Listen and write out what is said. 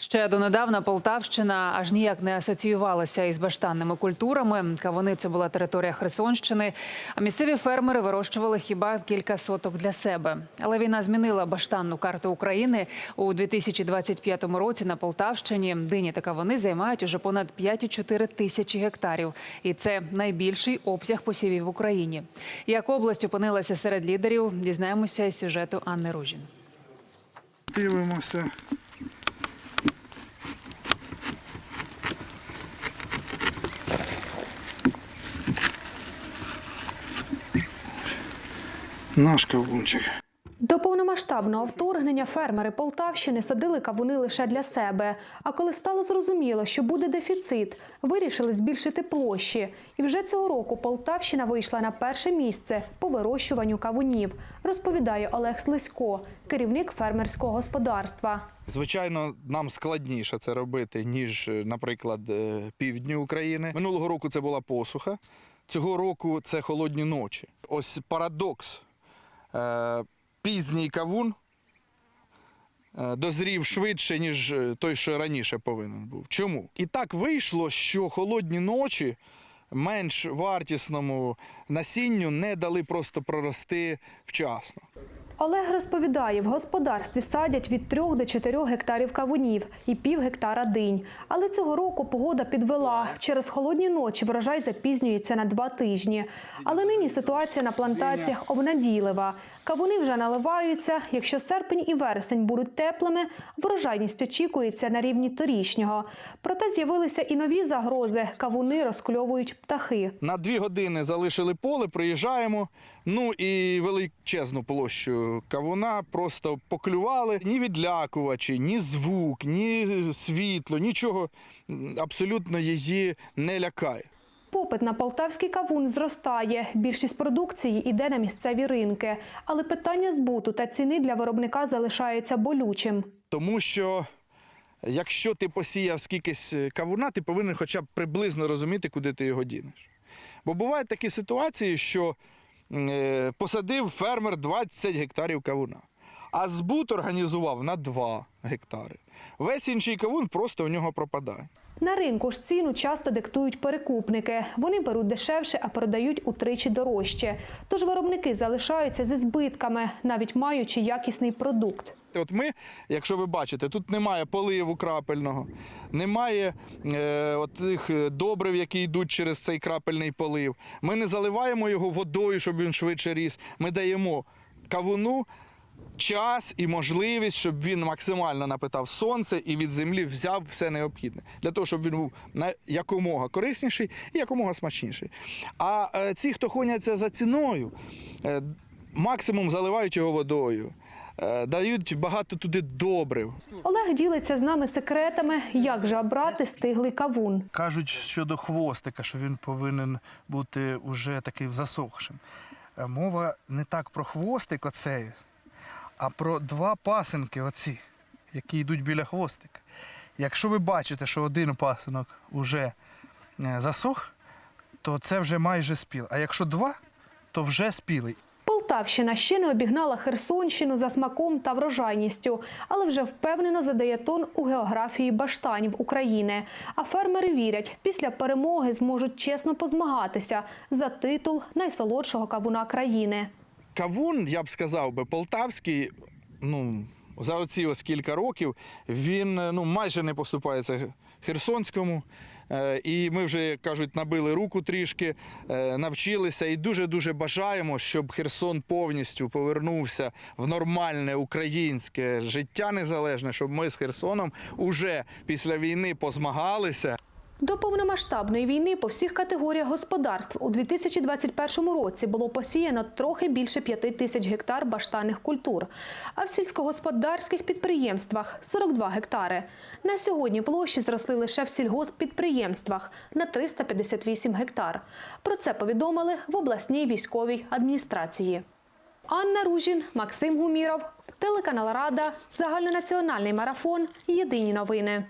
Ще донедавна Полтавщина аж ніяк не асоціювалася із баштанними культурами. Кавуни це була територія Херсонщини. А місцеві фермери вирощували хіба кілька соток для себе. Але війна змінила баштанну карту України у 2025 році. На Полтавщині дині та кавуни займають уже понад 5,4 тисячі гектарів, і це найбільший обсяг посівів в Україні. Як область опинилася серед лідерів, дізнаємося із сюжету Анни Ружін. Дивимося. Наш кавунчик. До повномасштабного вторгнення фермери Полтавщини садили кавуни лише для себе. А коли стало зрозуміло, що буде дефіцит, вирішили збільшити площі. І вже цього року Полтавщина вийшла на перше місце по вирощуванню кавунів, розповідає Олег Слизько, керівник фермерського господарства. Звичайно, нам складніше це робити, ніж, наприклад, е, півдні України. Минулого року це була посуха, цього року це холодні ночі. Ось парадокс. Е, Пізній кавун е, дозрів швидше, ніж е, той, що раніше повинен був. Чому? І так вийшло, що холодні ночі менш вартісному насінню не дали просто прорости вчасно. Олег розповідає, в господарстві садять від 3 до 4 гектарів кавунів і пів гектара динь. Але цього року погода підвела. Через холодні ночі врожай запізнюється на два тижні. Але нині ситуація на плантаціях обнадійлива. Кавуни вже наливаються. Якщо серпень і вересень будуть теплими, врожайність очікується на рівні торішнього. Проте з'явилися і нові загрози. Кавуни розкльовують птахи. На дві години залишили поле, приїжджаємо. Ну і величезну площу кавуна просто поклювали. Ні відлякувачі, ні звук, ні світло, нічого абсолютно її не лякає. Попит на полтавський кавун зростає. Більшість продукції йде на місцеві ринки. Але питання збуту та ціни для виробника залишається болючим. Тому що якщо ти посіяв скількись кавуна, ти повинен хоча б приблизно розуміти, куди ти його дінеш. Бо бувають такі ситуації, що е, посадив фермер 20 гектарів кавуна, а збут організував на 2 гектари. Весь інший кавун просто в нього пропадає. На ринку ж ціну часто диктують перекупники. Вони беруть дешевше, а продають утричі дорожче. Тож виробники залишаються зі збитками, навіть маючи якісний продукт. От ми, якщо ви бачите, тут немає поливу крапельного, немає е, от цих е, добрив, які йдуть через цей крапельний полив. Ми не заливаємо його водою, щоб він швидше ріс. Ми даємо кавуну час і можливість, щоб він максимально напитав сонце і від землі взяв все необхідне для того, щоб він був якомога корисніший і якомога смачніший. А е, ці, хто хоняться за ціною, е, максимум заливають його водою. Е, Дають багато туди добрив. Олег ділиться з нами секретами, як же обрати стиглий кавун. Кажуть щодо хвостика, що він повинен бути уже таким засохшим. Е, Мова не так про хвостик оцей, а про два пасинки оці, які йдуть біля хвостика. Якщо ви бачите, що один пасинок вже е, засох, то це вже майже спіл. А якщо два, то вже спілий. Полтавщина ще не обігнала Херсонщину за смаком та врожайністю, але вже впевнено задає тон у географії баштанів України. А фермери вірять, після перемоги зможуть чесно позмагатися за титул найсолодшого кавуна країни. Кавун, я б сказав би, полтавський, ну, за оці ось кілька років, він е, ну, майже не поступається Херсонському. Е, І ми вже, як кажуть, набили руку трішки, е, навчилися і дуже-дуже бажаємо, щоб Херсон повністю повернувся в нормальне українське життя незалежне, щоб ми з Херсоном уже після війни позмагалися. До повномасштабної війни по всіх категоріях господарств у 2021 році було посіяно трохи більше 5 тисяч гектар баштанних культур, а в сільськогосподарських підприємствах 42 гектари. На сьогодні площі зросли лише в сільгосппідприємствах на 358 гектар. Про це повідомили в обласній військовій адміністрації. Анна Ружін, Максим Гуміров, телеканал Рада, загальнонаціональний марафон. Єдині новини.